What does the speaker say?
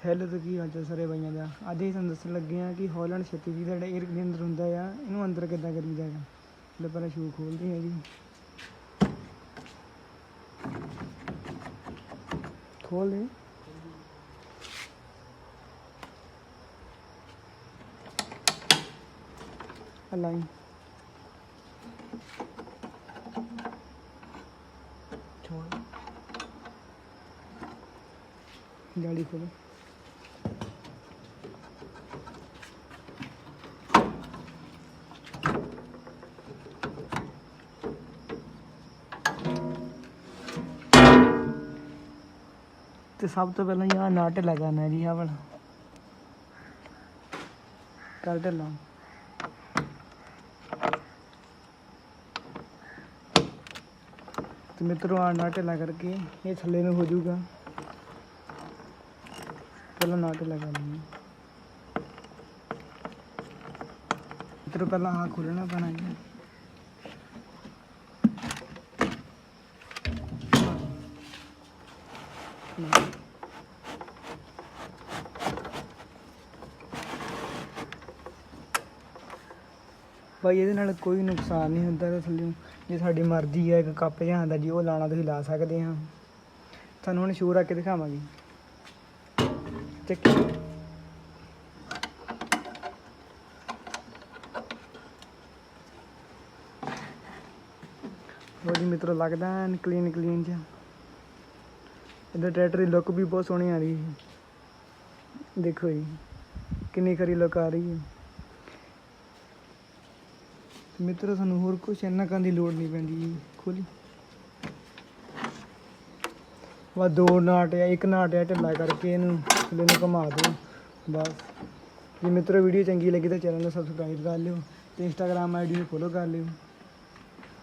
Hello ਤੇ ਕੀ ਹਾਲ ਚਾਲ ਸਾਰੇ ਬਾਈਆਂ ਦਾ ਅੱਜ ਅਸੀਂ ਤੁਹਾਨੂੰ ਦੱਸਣ ਲੱਗੇ ਹਾਂ ਕਿ ਹੌਲੈਂਡ 36 ਜੀ ਜਿਹੜਾ 에ਅਰ ਕਲੀਨਰ ਹੁੰਦਾ ਆ। ਇਹਨੂੰ ਅੰਦਰ ਕਿੱਦਾਂ ਕਰੀਦਾ ਹੈ ਲੈ ਪਹਿਲਾਂ ਸ਼ੂ ਖੋਲਦੇ ਆ ਜੀ। ਖੋਲ ਦੇ। ਅਲਾਈਨ ਛੋੜ ਜਾਲੀ ਖੋਲੋ। ਤੇ ਸਭ ਤੋਂ ਪਹਿਲਾਂ ਯਾਰ ਨਾਟ ਲਗਾਣਾ ਜੀ, ਆਹ ਵਾਲਾ। ਕਰ ਢਿੱਲਾ ਤੇ ਮਿੱਤਰੋ ਆ ਨਾਟ ਢਿੱਲਾ ਕਰਕੇ ਇਹ ਥੱਲੇ ਨੂੰ ਹੋ ਜਾਊਗਾ। ਪਹਿਲਾਂ ਨਾਟ ਲਗਾ ਲਈਏ ਮਿੱਤਰੋ, ਪਹਿਲਾਂ ਆਹ ਖੋਲਣਾ ਪੈਣਾ ਜੀ। ਭਾਈ ਇਹਦੇ ਨਾਲ ਕੋਈ ਨੁਕਸਾਨ ਨਹੀਂ ਹੁੰਦਾ ਤੇ ਥੱਲੇ ਜੇ ਸਾਡੀ ਮਰਜ਼ੀ ਹੈ ਇੱਕ ਕੱਪ ਜਿਹਾ ਆਉਂਦਾ ਜੀ, ਉਹ ਲਾਣਾ ਤੁਸੀਂ ਲਾ ਸਕਦੇ ਹਾਂ ਤੁਹਾਨੂੰ ਹੁਣ ਸ਼ੋਅ ਰੱਖ ਕੇ ਦਿਖਾਵਾਂਗੇ। ਚੱਕੀ। ਹੋਰ ਜੀ, ਮਿੱਤਰੋ, ਲੱਗਦਾ ਕਲੀਨ ਕਲੀਨ ਜਿਹਾ ਇਹਦਾ ਟਰੈਕਟਰ ਦੀ ਲੁੱਕ ਵੀ ਬਹੁਤ ਸੋਹਣੀ ਆ ਰਹੀ ਹੈ ਦੇਖੋ ਜੀ, ਕਿੰਨੀ ਖਰੀ ਲੁੱਕ ਆ ਰਹੀ ਹੈ। ਤੇ ਮਿੱਤਰੋ, ਸਾਨੂੰ ਹੋਰ ਕੁਝ ਇੰਨਾ ਕਰਨ ਦੀ ਲੋੜ ਨਹੀਂ ਪੈਂਦੀ ਜੀ। ਖੋਲੀ। ਵਾ ਦੋ ਨਾਟ ਆ, ਇੱਕ ਨਾਟ ਆ, ਢਿੱਲਾ ਕਰਕੇ ਇਹਨੂੰ ਥੱਲੇ ਨੂੰ ਘੁਮਾ ਦਿਓ। ਬਸ। ਜੇ ਮਿੱਤਰੋ ਵੀਡੀਓ ਚੰਗੀ ਲੱਗੀ ਤਾਂ ਚੈਨਲ ਨੂੰ ਸਬਸਕ੍ਰਾਈਬ ਕਰ ਲਿਓ ਤੇ ਇੰਸਟਾਗ੍ਰam ਆਈਡੀ ਨੂੰ ਫੋਲੋ ਕਰ ਲਿਓ।